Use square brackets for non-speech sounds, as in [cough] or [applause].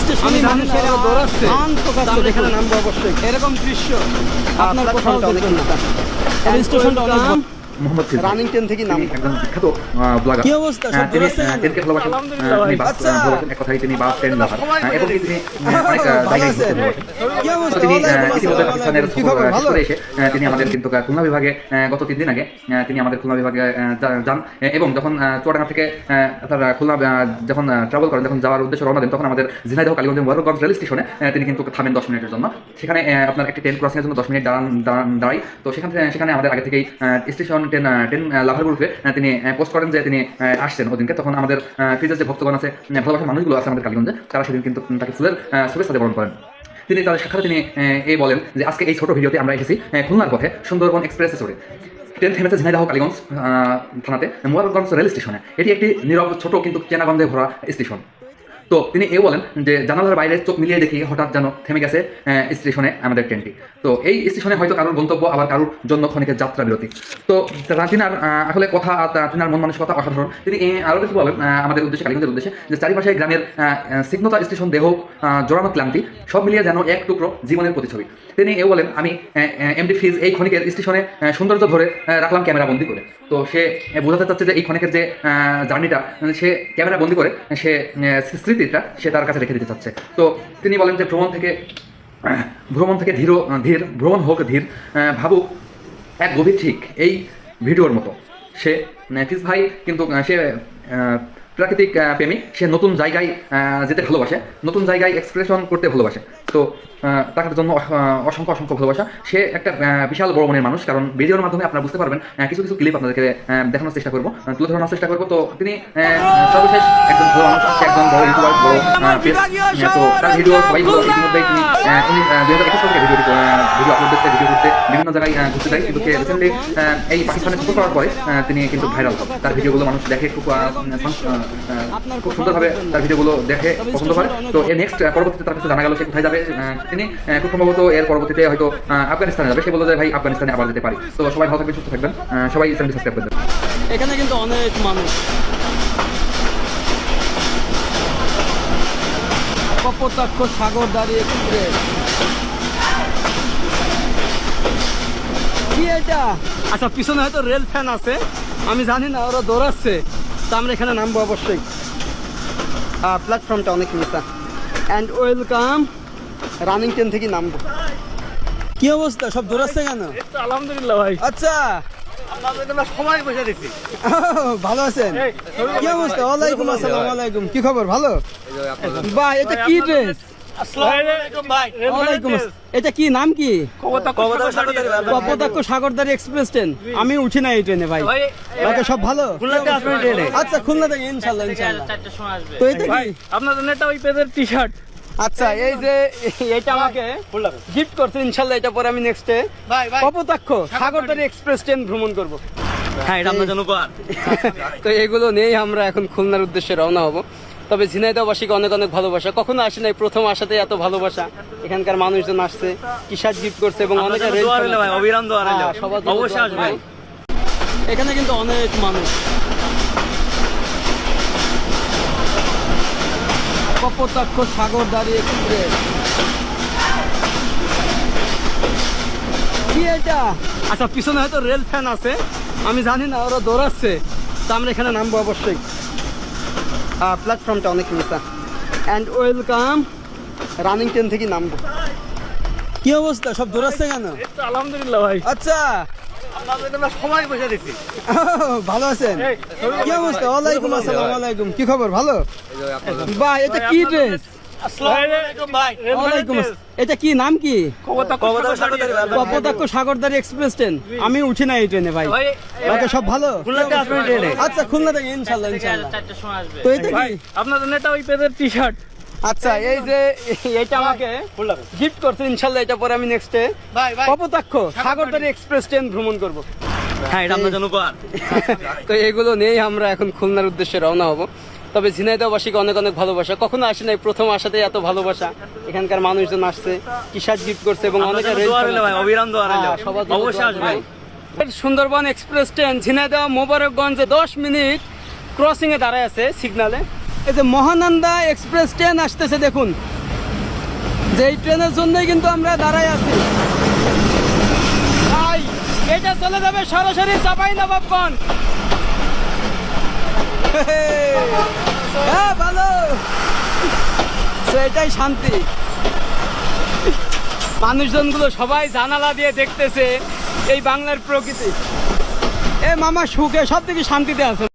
স্টেশনে মানুষেরা দৌড়াচ্ছে। এরকম দৃশ্য। আপনার কোথাও দেখবেন না। স্টেশনটা অনেক। মোহাম্মদ রানিং ট্রেন থেকে তিনি নামবো বিখ্যাত ব্লগার কি অবস্থা? তিনি দৌড়াচ্ছে আহ, কেন? ট্রেনকে ভালোবাসেন তিনি বাস। ভালোবাসেন এক কথায় তিনি বাস ট্রেন লাভার এবং তিনি অনেক জায়গায় ঘুরতে ভালোবাসেন কি তো অবস্থা? তিনি ইতিমধ্যে পাকিস্তানের সফর খবর? আহ, শেষ ভালো? করে এসে তিনি আমাদের কিন্তু খুলনা বিভাগে গত তিন দিন আগে তিনি আমাদের খুলনা বিভাগে যান এবং যখন চুয়াডাঙ্গা থেকে আহ, তার খুলনা যখন ট্রাভেল করেন যখন যাওয়ার উদ্দেশ্যে রওনা দেন তখন আমাদের ঝিনাইদহ কালীগঞ্জ মোবারকগঞ্জ রেল স্টেশনে তিনি কিন্তু থামেন দশ মিনিটের জন্য সেখানে আপনার একটি ট্রেন ক্রসিংয়ের জন্য দশ মিনিট দাঁড়ান দাঁড়ান- দাঁড়াই তো সেখান থেকে সেখানে আমাদের আগে থেকেই স্টেশন ট্রেন আহ, লাভার গ্রুপে তিনি পোস্ট করেন যে তিনি আসছেন ওদিনকে। তখন আমাদের ফিজের যে ভক্তগণ আছে ভালোবাসার মানুষগুলো আছে আমাদের কালীগঞ্জে তারা সেদিন কিন্তু তাকে ফুলের শুভেচ্ছা বরণ করেন। তিনি তাদের সাক্ষাৎে তিনি এই বলেন যে আজকে এই ছোট ভিডিওতে আমরা এসেছি খুলনার পথে সুন্দরবন এক্সপ্রেসে চড়ে। ট্রেন থেমেছে ঝিনাইদহ কালীগঞ্জ থানাতে মোয়ারগঞ্জ রেল স্টেশনে। এটি একটি নীরব ছোট কিন্তু চেনাগন্ধে ভরা স্টেশন। তো তিনি এ বলেন যে জানালার বাইরে চোখ মিলিয়ে দেখি হঠাৎ যেন থেমে গেছে স্টেশনে আমাদের ট্রেনটি। তো এই স্টেশনে হয়তো কারোর গন্তব্য, আবার কারোর জন্য ক্ষণিকের যাত্রা বিরতি। তো তিনার আসলে কথা তিনার মন মানসিকতা অসাধারণ। তিনি আরও কিছু বলেন আমাদের উদ্দেশ্যে, কালীগঞ্জের উদ্দেশ্যে, যে চারিপাশে গ্রামের সিগ্নতা স্টেশন, দেহ জোড়ানো ক্লান্তি, সব মিলিয়ে যেন এক টুকরো জীবনের প্রতিছবি তিনি এও বলেন, আমি এমডি ফিজ এই ক্ষণিকের স্টেশনে সৌন্দর্য ধরে রাখলাম ক্যামেরা বন্দি করে। তো সে বোঝাতে চাচ্ছে যে এই ক্ষণিকের যে জার্নিটা সে ক্যামেরা বন্দি করে সে স্মৃতিটা সে তার কাছে রেখে দিতে চাচ্ছে। তো তিনি বলেন যে, ভ্রমণ থেকে ভ্রমণ থেকে ধীর ধীর, ভ্রমণ হোক ধীর ভাবুক, এক গভীর ঠিক। এই ভিডিওর মতো। সে ফিজ ভাই কিন্তু সে প্রাকৃতিক প্রেমিক। সে নতুন জায়গায় যেতে ভালোবাসে, নতুন জায়গায় এক্সপ্রেশন করতে ভালোবাসে। তো তার জন্য অসংখ্য অসংখ্য ভালোবাসা। সে একটা বিশাল বড় মনের মানুষ, কারণ ভিডিওর মাধ্যমে আপনারা বুঝতে পারবেন কিছু কিছু ক্লিপ আপনাদেরকে দেখানোর চেষ্টা করব। তুলে ধরানোর চেষ্টা করব। তো তিনি সর্বশেষ একজন ভালো মানুষ একজন বড় ইউটিউবার বড় তো তার ভিডিও সবাই তিনি উনি দুই হাজার একুশ ভিডিও ভিডিও আপলোড করতে ভিডিও করতে বিভিন্ন জায়গায় ঘুরতে যায়। কিন্তু রিসেন্টলি এই পাকিস্তানে করার পরে তিনি কিন্তু ভাইরাল তার ভিডিওগুলো মানুষ দেখে, খুব খুব সুন্দরভাবে তার ভিডিওগুলো দেখে পছন্দ করে। তো এর নেক্সট পরবর্তীতে তার কাছে জানা গেল সে কোথায় যাবে তিনি খুব সম্ভবত এর পরবর্তীতে হয়তো আফগানিস্তানে যাবে। সে বলল যে, ভাই, আফগানিস্তানে আবার যেতে পারি। তো সবাই ভালো থাকবেন, সুস্থ থাকবেন। সবাই চ্যানেলটি সাবস্ক্রাইব করবেন এখানে কিন্তু অনেক মানুষ। কপোতাক্ষ সাগর দাঁড়িয়ে এক্সপ্রেস কি এটা? আচ্ছা পিছনে হয়তো রেল ফ্যান আছে। আমি জানি না, ওরা দৌড়াচ্ছে। তো আমরা এখানে নামবো অবশ্যই। প্ল্যাটফর্মটা অনেক নিচা। অ্যান্ড ওয়েলকাম রানিং ট্রেন থেকে নামবো। কি অবস্থা? সব দৌড়াচ্ছে কেন? আলহামদুলিল্লাহ ভাই। আচ্ছা। ভালো আছেন? কি অবস্থা? ওয়ালাইকুম আসসালাম ওয়ালাইকুম। কি খবর? ভালো? বাহ এটা কি ড্রেস এটা কি নাম কি? Kapotaksha Sagardari express train. আমি উঠি না এই ট্রেনে ভাই। বাকি সব ভালো? আচ্ছা খুলনা থেকে ইনশাল্লাহ ইনশাল্লাহ। তো এটা কি ওই পেজের টি শার্ট আচ্ছা এই যে এটা আমাকে গিফট করছে ইনশাল্লাহ এটা পরে আমি নেক্সটে কপোতাক্ষ সাগরদারি এক্সপ্রেস ট্রেন ভ্রমণ করব। হ্যাঁ এটা আপনার জন্য [laughs] তো এগুলো নিয়েই আমরা এখন খুলনার উদ্দেশ্যে রওনা হব। তবে ঝিনাইদহবাসীকে অনেক অনেক ভালোবাসা। কখনো আসে নাই প্রথম আসাতে এত ভালোবাসা। এখানকার মানুষজন আসছে টি গিফট করছে এবং অনেকে। হ্যাঁ, অবশ্যই এখানে কিন্তু অনেক মানুষ। কপোতাক্ষ সাগর দাঁড়িয়ে এক্সপ্রেস কি এটা? আচ্ছা পিছনে হয়তো রেল ফ্যান আছে। আমি জানি না ওরা দৌড়াচ্ছে। তো আমরা এখানে নামবো অবশ্যই। প্ল্যাটফর্মটা অনেক নিচা। অ্যান্ড ওয়েলকাম রানিং ট্রেন থেকে নামবো। কি অবস্থা? সব দৌড়াচ্ছে কেন? আলহামদুলিল্লাহ ভাই। আচ্ছা [laughs] ভালো আছেন? কি অবস্থা? ওয়ালাইকুম আসসালাম ওয়ালাইকুম। কি খবর? ভালো? বাহ এটা কি ড্রেস এটা কি নাম কি? কপোতাক্ষ সাগরদারি এক্সপ্রেস ট্রেন আমি উঠি না এই ট্রেনে ভাই। বাকি সব ভালো? আচ্ছা খুলনা থেকে ইনশাল্লাহ ইনশাল্লাহ। তো এটা কি? আপনাদের নেটা ওই পেজের টি শার্ট আচ্ছা এই যে এটা আমাকে গিফট করছে ইনশাল্লাহ এটা পরে আমি নেক্সটে কপোতাক্ষ সাগরদারি এক্সপ্রেস ট্রেন ভ্রমণ করব। হ্যাঁ এটা আপনার জন্য তো এগুলো নিয়েই আমরা এখন খুলনার উদ্দেশ্যে রওনা হব। তবে ঝিনাইদহবাসীকে অনেক অনেক ভালোবাসা। কখনো আসে নাই প্রথম আসাতে এত ভালোবাসা। এখানকার মানুষজন আসছে শার্ট গিফট করছে এবং অনেকে। হ্যাঁ। সুন্দরবন এক্সপ্রেস ট্রেন ঝিনাইদহ মোবারকগঞ্জে দশ মিনিট ক্রসিং এ দাঁড়ায় আছে সিগনালে এই যে মহানন্দা এক্সপ্রেস ট্রেন আসতেছে দেখুন। যে এই ট্রেনের জন্যই কিন্তু আমরা দাঁড়াই আছি। এটা চলে যাবে সরাসরি চাপাই নবাবগঞ্জ হ্যাঁ ভালো। এটাই শান্তি। মানুষজনগুলো সবাই জানালা দিয়ে দেখতেছে এই বাংলার প্রকৃতি। এ মামা সুখে সব থেকে শান্তিতে আছে।